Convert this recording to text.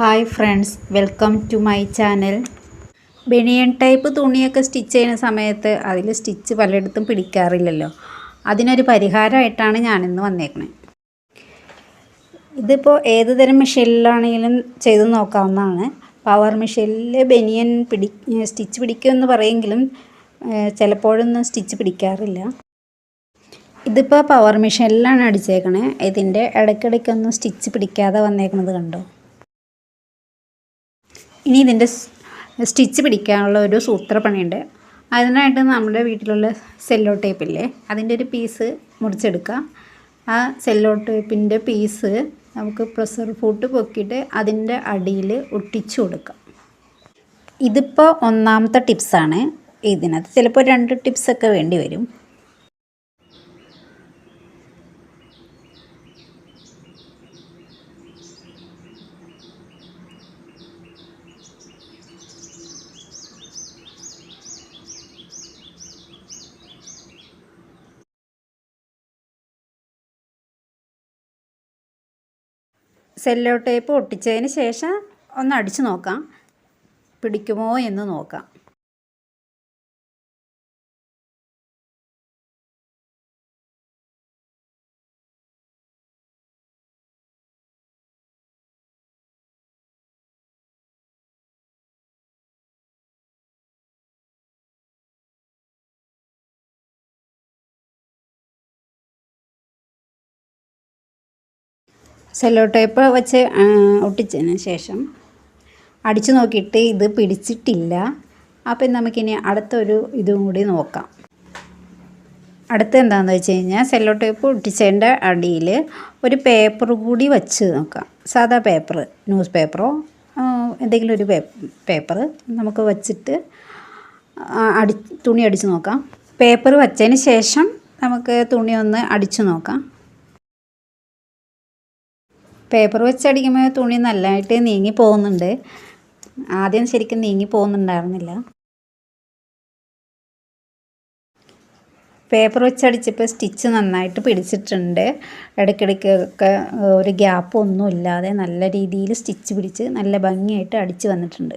Hi friends welcome to my channel. Banian type തുണിയൊക്കെ stitch ചെയ്യുന്ന സമയത്ത് അതിൽ സ്റ്റിച്ച് പലയിടത്തും പിടിക്കാറില്ലല്ലോ. അതിനൊരു പരിഹാരമായിട്ടാണ് ഞാനിന്ന് വന്നേക്കുന്നത് ഇതിപ്പോൾ ഏത് തരം മെഷീനിലാണെങ്കിലും ചെയ്ത് നോക്കാവുന്നതാണ്. പവർ മെഷീനിൽ ബെനിയൻ പിടി സ്റ്റിച്ച് പിടിക്കുമെന്ന് പറയെങ്കിലും ചിലപ്പോഴൊന്നും സ്റ്റിച്ച് പിടിക്കാറില്ല. ഇതിപ്പോൾ പവർ മെഷീനിലാണ് അടിച്ചേക്കണേ. ഇതിന്റെ ഇടയ്ക്കിടയ്ക്കൊന്നും സ്റ്റിച്ച് പിടിക്കാതെ വന്നേക്കുന്നത് കണ്ടോ? ഇനി ഇതിന്റെ സ്റ്റിച്ച് പിടിക്കാനുള്ള ഒരു സൂത്രപ്പണിയുണ്ട്. അതിനായിട്ട് നമ്മുടെ വീട്ടിലുള്ള സെല്ലോ ടേപ്പില്ലേ അതിന്റെ ഒരു പീസ് മുറിച്ചെടുക്കുക ആ സെല്ലോ ടേപ്പിന്റെ പീസ് നമുക്ക് പ്രഷർ ഫൂട്ട് പൊക്കിയിട്ട് അതിന്റെ അടിയിൽ ഒട്ടിച്ചു കൊടുക്കാം. ഇതിപ്പോൾ ഒന്നാമത്തെ ടിപ്സാണ് ഇതിനകത്ത് ചിലപ്പോൾ രണ്ട് ടിപ്സൊക്കെ വേണ്ടി വരും. സെല്ലോ ടേപ്പ് ഒട്ടിച്ചതിന് ശേഷം ഒന്ന് അടിച്ചു നോക്കാം. പിടിക്കുമോ എന്ന് നോക്കാം. സെല്ലോ ടേപ്പ് വെച്ച് ഒട്ടിച്ചതിന് ശേഷം അടിച്ചു നോക്കിയിട്ട് ഇത് പിടിച്ചിട്ടില്ല. അപ്പം നമുക്കിനി അടുത്തൊരു ഇതും കൂടി നോക്കാം. അടുത്ത എന്താണെന്ന് വെച്ച് കഴിഞ്ഞാൽ സെല്ലോ ടേപ്പ് ഒട്ടിച്ചതിന്റെ അടിയിൽ ഒരു പേപ്പർ കൂടി വെച്ച് നോക്കാം. സാധാ പേപ്പർ ന്യൂസ് പേപ്പറോ എന്തെങ്കിലും ഒരു പേപ്പർ നമുക്ക് വച്ചിട്ട് അടി തുണി അടിച്ച് നോക്കാം. പേപ്പർ വച്ചതിന് ശേഷം നമുക്ക് തുണി ഒന്ന് അടിച്ചു നോക്കാം. പേപ്പർ വെച്ചടിക്കുമ്പോൾ തുണി നല്ലതായിട്ട് നീങ്ങി പോകുന്നുണ്ട്. ആദ്യം ശരിക്കും നീങ്ങി പോകുന്നുണ്ടായിരുന്നില്ല. പേപ്പർ വെച്ചടിച്ചപ്പോൾ സ്റ്റിച്ച് നന്നായിട്ട് പിടിച്ചിട്ടുണ്ട്. ഇടയ്ക്കിടയ്ക്കൊക്കെ ഒരു ഗ്യാപ്പ് ഒന്നും ഇല്ലാതെ നല്ല രീതിയിൽ സ്റ്റിച്ച് പിടിച്ച് നല്ല ഭംഗിയായിട്ട് അടിച്ച് വന്നിട്ടുണ്ട്.